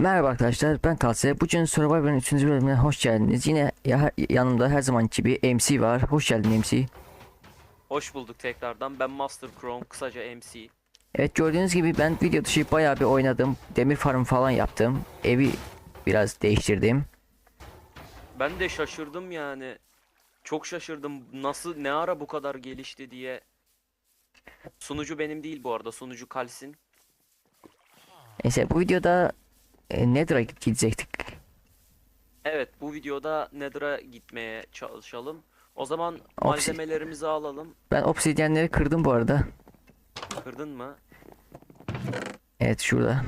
Merhaba arkadaşlar ben Kalse. Bugün Survivor'ın 3. bölümüne hoş geldiniz. Yine ya- yanımda her zamanki gibi MC var. Hoş geldin MC. Hoş bulduk tekrardan. Ben Master Chrome, kısaca MC. Evet gördüğünüz gibi ben video dışı bayağı bir oynadım. Demir farm falan yaptım. Evi biraz değiştirdim. Ben de şaşırdım yani. Çok şaşırdım. Nasıl, ne ara bu kadar gelişti diye. Sunucu benim değil bu arada. Sunucu Kalsin. Neyse bu videoda e, Nether'a gidecektik. Evet, bu videoda Nether'a gitmeye çalışalım. O zaman malzemelerimizi alalım. Ben obsidyenleri kırdım bu arada. Kırdın mı? Evet şurada.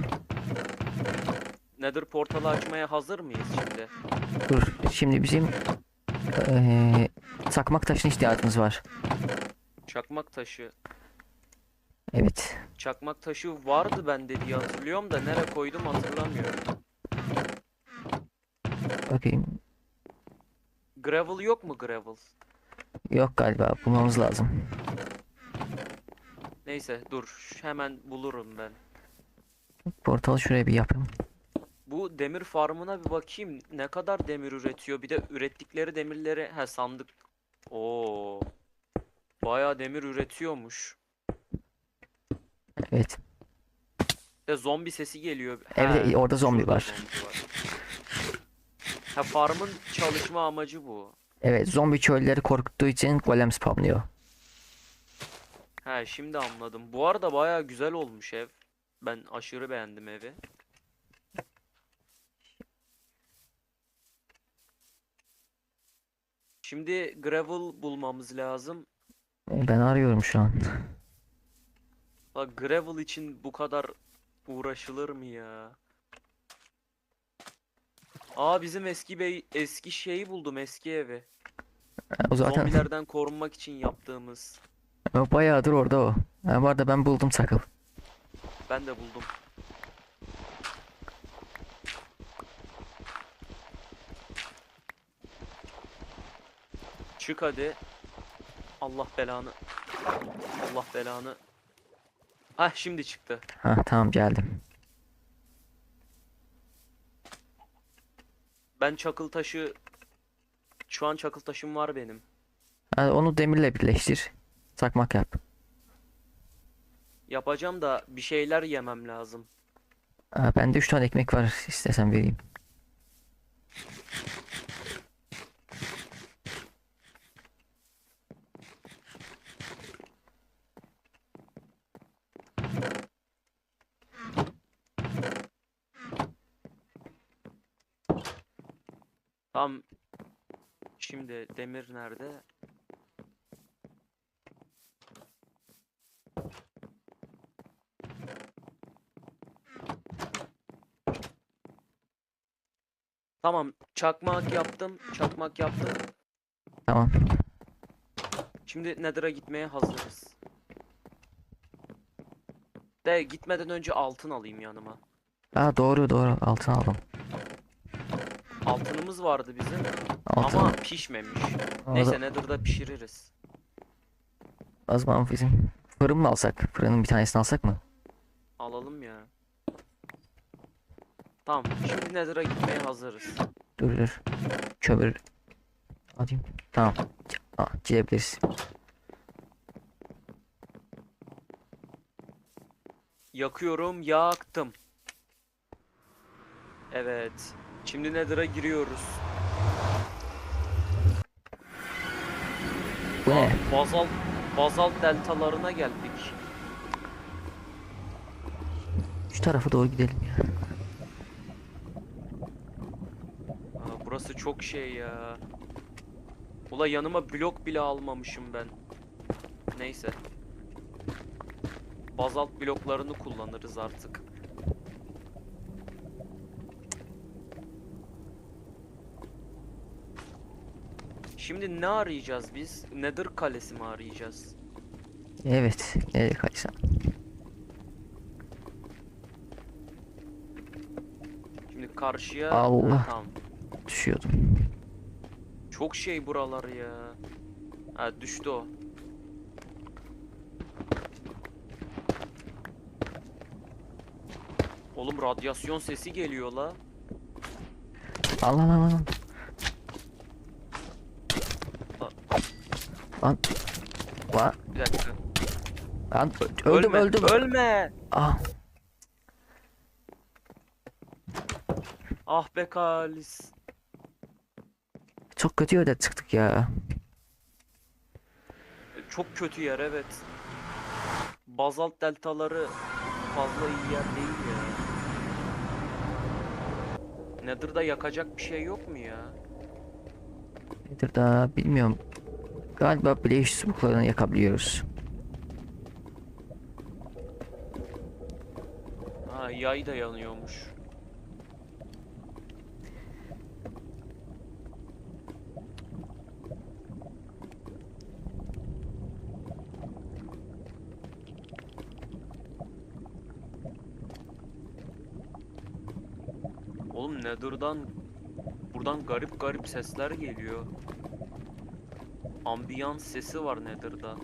Nether portalı açmaya hazır mıyız şimdi? Dur şimdi bizim eee sakmak taşına ihtiyacımız var. Çakmak taşı. Evet. Çakmak taşı vardı bende diye hatırlıyorum da nereye koydum hatırlamıyorum. Bakayım. Gravel yok mu gravel? Yok galiba bulmamız lazım. Neyse dur hemen bulurum ben. Portalı şuraya bir yapayım. Bu demir farmına bir bakayım. Ne kadar demir üretiyor? Bir de ürettikleri demirleri he sandık. Oo. Bayağı demir üretiyormuş. Evet. De zombi sesi geliyor. Evet, orada zombi şurada var. zombi var. Ha farmın çalışma amacı bu. Evet zombi köylüleri korkuttuğu için golem spamlıyor. He şimdi anladım. Bu arada bayağı güzel olmuş ev. Ben aşırı beğendim evi. Şimdi gravel bulmamız lazım. Ben arıyorum şu an. Bak gravel için bu kadar uğraşılır mı ya? Aa bizim eski bey eski şeyi buldum eski evi. O zaten Zombilerden korunmak için yaptığımız. o bayağıdır orada o. Ha, bu arada ben buldum sakıl. Ben de buldum. Çık hadi. Allah belanı. Allah belanı. Hah şimdi çıktı. Ha tamam geldim. Ben çakıl taşı şu an çakıl taşım var benim. Ha, onu demirle birleştir. Sakmak yap. Yapacağım da bir şeyler yemem lazım. Ha, bende 3 tane ekmek var istesem vereyim. Tam şimdi demir nerede? Tamam, çakmak yaptım, çakmak yaptım. Tamam. Şimdi Nether'a gitmeye hazırız. De gitmeden önce altın alayım yanıma. Ha doğru doğru altın aldım. Altınımız vardı bizim Altın. ama pişmemiş. O Neyse da- Nether'da pişiririz. O zaman bizim fırın mı alsak? Fırının bir tanesini alsak mı? Alalım ya. Tamam, şimdi Nether'a gitmeye hazırız. Dur dur. Kömür. Alayım. Tamam. Aa, gidebiliriz. Yakıyorum, yaktım. Evet. Şimdi Nether'a giriyoruz. Bu ne? Bazalt, bazalt deltalarına geldik. Şu tarafa doğru gidelim ya. Aa, burası çok şey ya. Ula yanıma blok bile almamışım ben. Neyse. Bazalt bloklarını kullanırız artık. Şimdi ne arayacağız biz? Nether kalesi mi arayacağız? Evet. Nereye kaçsam? Şimdi karşıya... Allah. Ha, tamam. Düşüyordum. Çok şey buralar ya. Ha düştü o. Oğlum radyasyon sesi geliyor la. Allah Allah Allah. Lan. Lan. Bir dakika. Lan öldüm ölme, öldüm. Ölme. Ah. Ah be Kalis. Çok kötü yerde çıktık ya. Çok kötü yer evet. Bazalt deltaları fazla iyi yer değil ya. Nether'da yakacak bir şey yok mu ya? Daha bilmiyorum. Galiba Blaze çubuklarını yakabiliyoruz. Ha yay da yanıyormuş. Oğlum Nether'dan buradan garip garip sesler geliyor. Ambiyans sesi var Nether'da.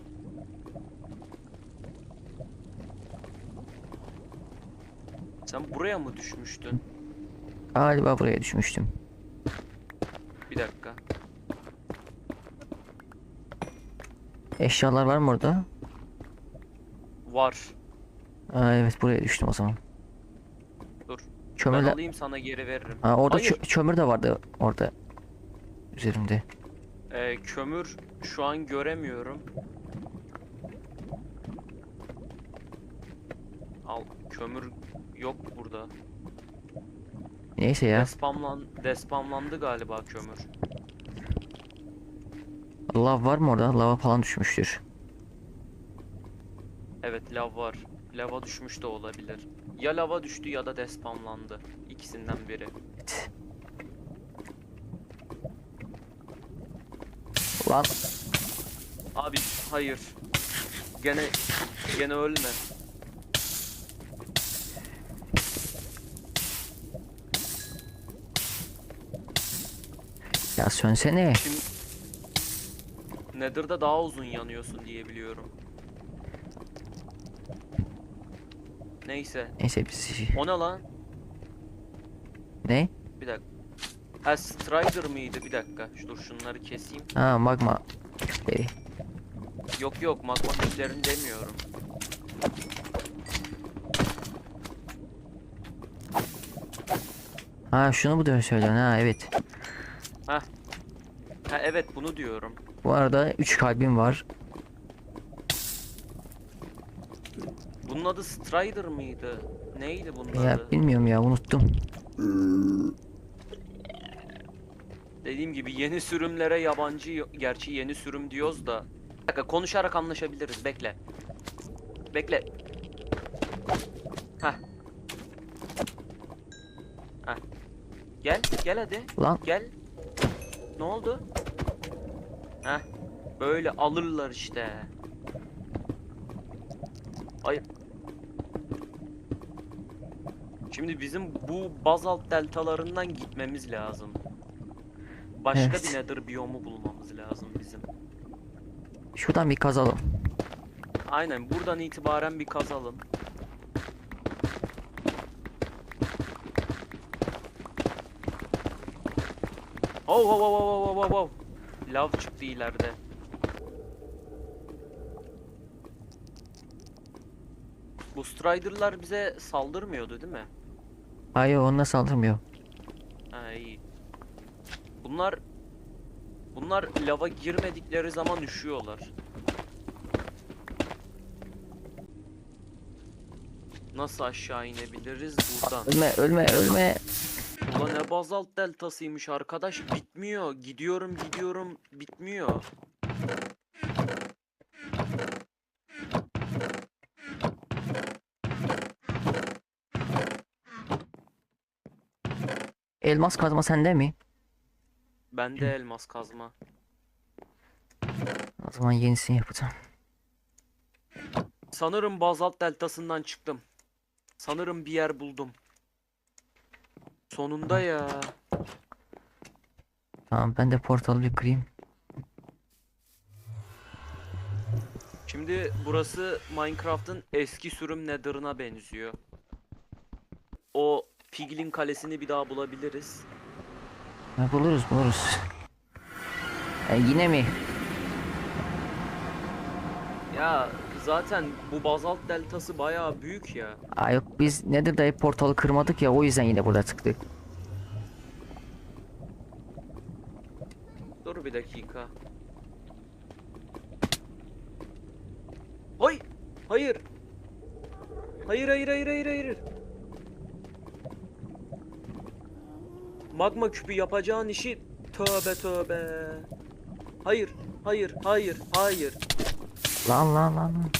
Sen buraya mı düşmüştün? Galiba buraya düşmüştüm. Bir dakika. Eşyalar var mı orada? Var. Aa, evet buraya düştüm o zaman. Dur. Ben Kömürle... alayım sana geri veririm. Aa, orada Hayır. çö- kömür de vardı orada. Üzerimde. Ee, kömür şu an göremiyorum. Al kömür yok burada. Neyse ya. Despamlan despamlandı galiba kömür. Lav var mı orada? Lava falan düşmüştür. Evet lav var. Lava düşmüş de olabilir. Ya lava düştü ya da despamlandı. İkisinden biri. Lan Abi hayır. Gene gene ölme. ya sönsene. Şimdi Nether'da daha uzun yanıyorsun diye biliyorum. Neyse. Neyse biz... O ne lan? Ne? Bir dakika. Ha Strider mıydı? Bir dakika. Şu- Dur şunları keseyim. Ha magma. küpleri. Yok yok magma küplerini demiyorum. Ha şunu mu diyor söylüyorsun ha evet. Ha evet bunu diyorum. Bu arada 3 kalbim var. Bunun adı Strider mıydı? Neydi bunun Ya adı? bilmiyorum ya unuttum. Dediğim gibi yeni sürümlere yabancı gerçi yeni sürüm diyoruz da. Bir dakika konuşarak anlaşabiliriz. Bekle. Bekle. Heh. Heh. Gel, gel hadi. Lan Gel. Ne oldu? Heh. Böyle alırlar işte. Ay. Şimdi bizim bu bazalt deltalarından gitmemiz lazım. Başka Evet. bir nether biyomu bulmamız lazım bizim. şuradan bir kazalım. Aynen buradan itibaren bir kazalım. Oh oh oh oh oh oh oh. Lav çıktı ileride. Bu Strider'lar bize saldırmıyordu değil mi? Hayır onunla saldırmıyor. Ha iyi. Bunlar Bunlar lava girmedikleri zaman üşüyorlar. Nasıl aşağı inebiliriz buradan? Ölme ölme ölme. Ulan ne bazalt deltasıymış arkadaş bitmiyor. Gidiyorum gidiyorum bitmiyor. Elmas kazma sende mi? Bende elmas kazma. O zaman yenisini yapacağım. Sanırım bazalt deltasından çıktım. Sanırım bir yer buldum. Sonunda ya. Tamam ben de portalı bir kırayım. Şimdi burası Minecraft'ın eski sürüm Nether'ına benziyor. o Piglin kalesini bir daha bulabiliriz. Buluruz buluruz. E, yine mi? Ya zaten bu bazalt deltası bayağı büyük ya. Aa, yok biz nedir dayı portalı kırmadık ya o yüzden yine burada tıktık. Dur bir dakika. Hay! Hayır! Hayır hayır hayır hayır hayır. Magma küpü yapacağın işi tövbe tövbe. Hayır, hayır, hayır, hayır. Lan lan lan. lan.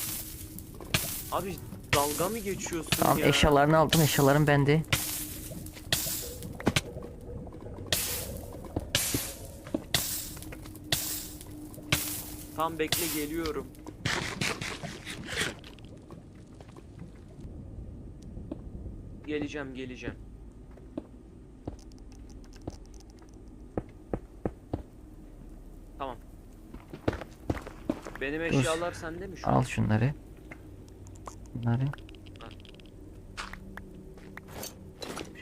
Abi dalga mı geçiyorsun Tamam ya? eşyalarını aldım eşyalarım bende. Tam bekle geliyorum. Geleceğim, geleceğim. Tamam. Benim eşyalar sende mi şu an? Al şunları. Bunları.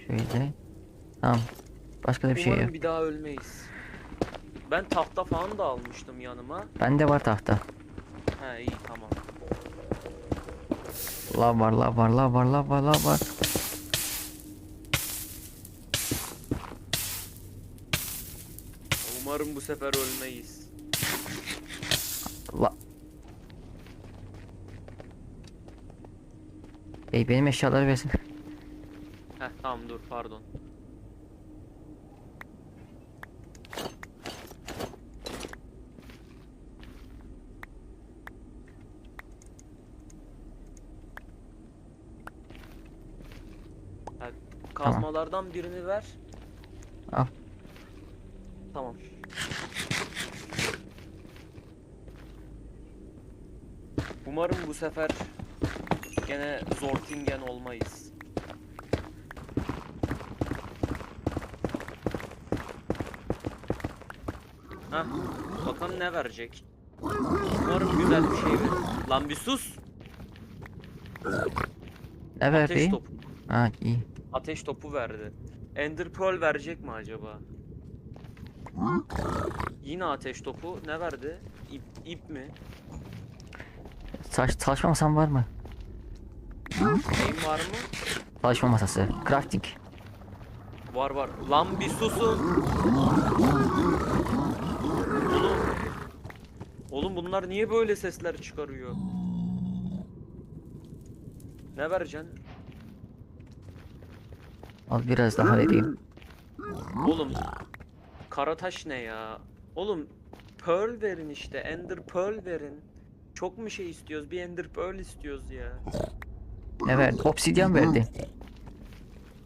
Şöyle. Tamam. Başka da bir şey Umarım yok. bir daha ölmeyiz. Ben tahta falan da almıştım yanıma. Bende var tahta. He iyi tamam. Lav var lav var lav var lav var lav var. Umarım bu sefer ölmeyiz. Bey benim eşyaları versin. Heh tamam dur pardon. Ha, Kazmalardan birini ver. Al. Tamam. Umarım bu sefer gene Zortingen olmayız. Hah, bakalım ne verecek. Umarım güzel bir şey verir. Lan bir sus. Ne Ateş verdi? topu. Ha iyi. Ateş topu verdi. Ender Pearl verecek mi acaba? Yine ateş topu. Ne verdi? İp, ip mi? Taş, çalışma masam var mı? Neyim var mı? Çalışma masası. Crafting. Var var. Lan bir susun. Oğlum. Oğlum bunlar niye böyle sesler çıkarıyor? Ne vereceksin? Al biraz daha vereyim. Oğlum. Karataş ne ya? Oğlum Pearl verin işte. Ender Pearl verin. Çok mu şey istiyoruz? Bir Ender Pearl istiyoruz ya. Ne verdi? Obsidyen verdi.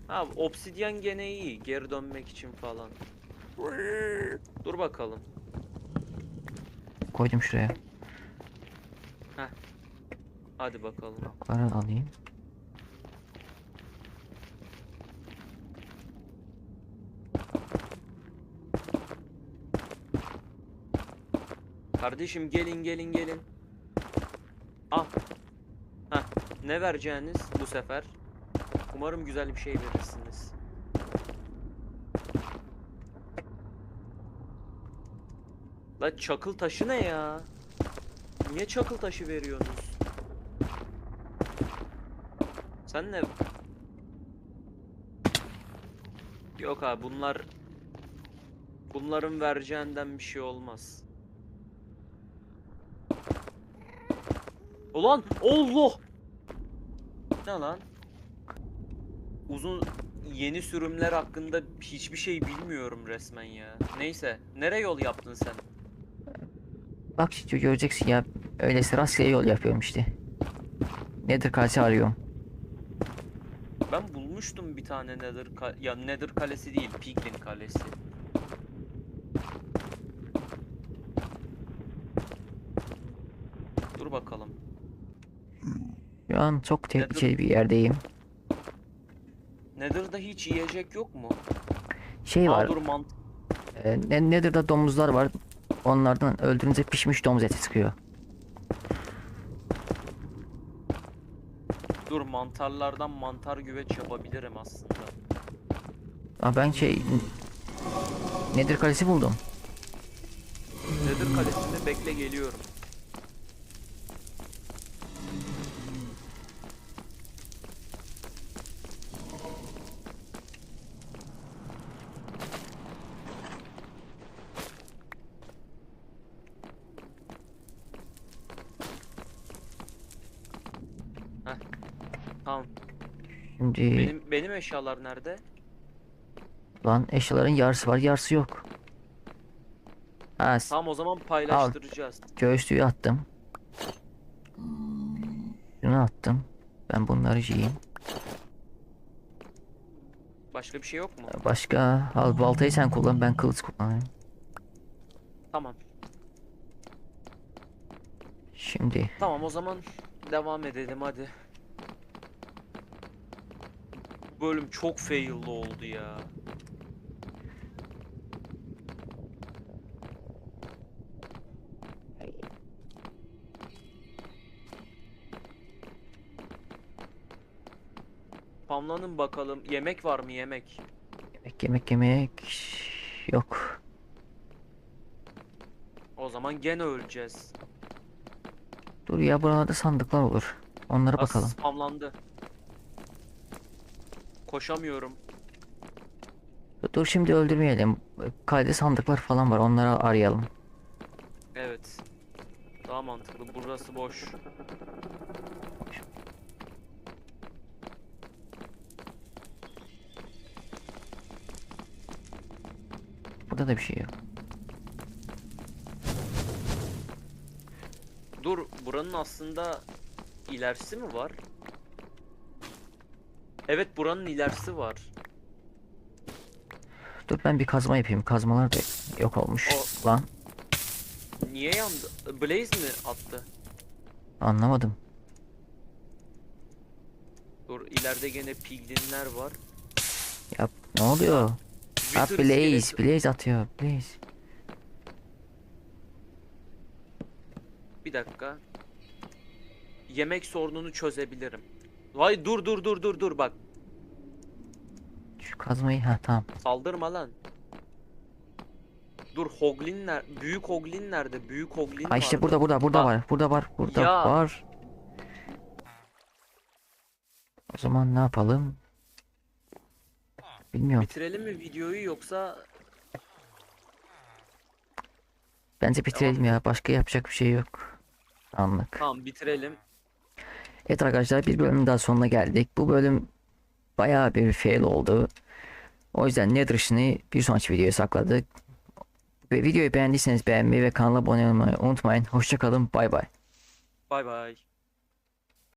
Ha obsidyen gene iyi. Geri dönmek için falan. Dur bakalım. Koydum şuraya. Hadi bakalım. Para alayım. Kardeşim gelin gelin gelin. Al. Ne vereceğiniz bu sefer? Umarım güzel bir şey verirsiniz. La çakıl taşı ne ya? Niye çakıl taşı veriyorsunuz? Sen ne? Yok abi bunlar bunların vereceğinden bir şey olmaz. Ulan Allah! Ne lan? Uzun yeni sürümler hakkında hiçbir şey bilmiyorum resmen ya. Neyse, nere yol yaptın sen? Bak şimdi göreceksin ya. Öylesi rastgele yol yapıyorum işte. Nedir kalesi arıyorum. Ben bulmuştum bir tane Nether ya Nether kalesi değil, Piglin kalesi. Dur bakalım. Şu an çok tehlikeli bir yerdeyim. Nether'da hiç yiyecek yok mu? Şey Aa, var. dur mant E, ne- Nether'da domuzlar var. Onlardan öldürünce pişmiş domuz eti çıkıyor. Dur mantarlardan mantar güveç yapabilirim aslında. Aa, ben şey Nedir kalesi buldum. Nedir kalesinde bekle geliyorum. Heh. Tamam. Şimdi Benim benim eşyalar nerede? lan eşyaların yarısı var yarısı yok. Ha s- Tamam o zaman paylaştıracağız. göğüslüğü attım. Şunu attım. Ben bunları yiyeyim. Başka bir şey yok mu? Başka al baltayı sen kullan ben kılıç kullanayım. Tamam. Şimdi Tamam o zaman devam edelim hadi. Bölüm çok fail'lı oldu ya. Spamlanın bakalım. Yemek var mı yemek? yemek yemek yemek yok. O zaman gene öleceğiz. Dur ya buralarda sandıklar olur. Onlara As- bakalım. Spamlandı. Koşamıyorum. Dur şimdi öldürmeyelim. Kalede sandıklar falan var. Onları arayalım. Evet. Daha mantıklı. Burası boş. Burada da bir şey yok. Dur, buranın aslında ilerisi mi var? Evet, buranın ilerisi var. Dur ben bir kazma yapayım. Kazmalar da yok olmuş. O- Lan Niye yandı? Blaze mi attı? anlamadım. Dur, ileride gene piglinler var. Ya ne oluyor? Ha Wither Blaze, iskeleti- Blaze atıyor. Blaze. Bir dakika. Yemek sorununu çözebilirim. Vay dur dur dur dur dur bak. Şu kazmayı ha tamam. Saldırma lan. Dur Hoglin ner Büyük Hoglin nerede? Büyük Hoglin Ha işte vardı. burada burada burada Ha. var. Burada var. Burada Ya. var. O zaman ne yapalım? Bilmiyorum. Bitirelim mi videoyu yoksa Bence bitirelim ya. Başka yapacak bir şey yok. Anlık. tamam bitirelim. Evet arkadaşlar bir bölümün daha sonuna geldik. Bu bölüm bayağı bir fail oldu. O yüzden Nether işini bir sonraki videoya sakladık. Ve videoyu beğendiyseniz beğenmeyi ve kanala abone olmayı unutmayın. Hoşçakalın. Bay bay. Bay bay.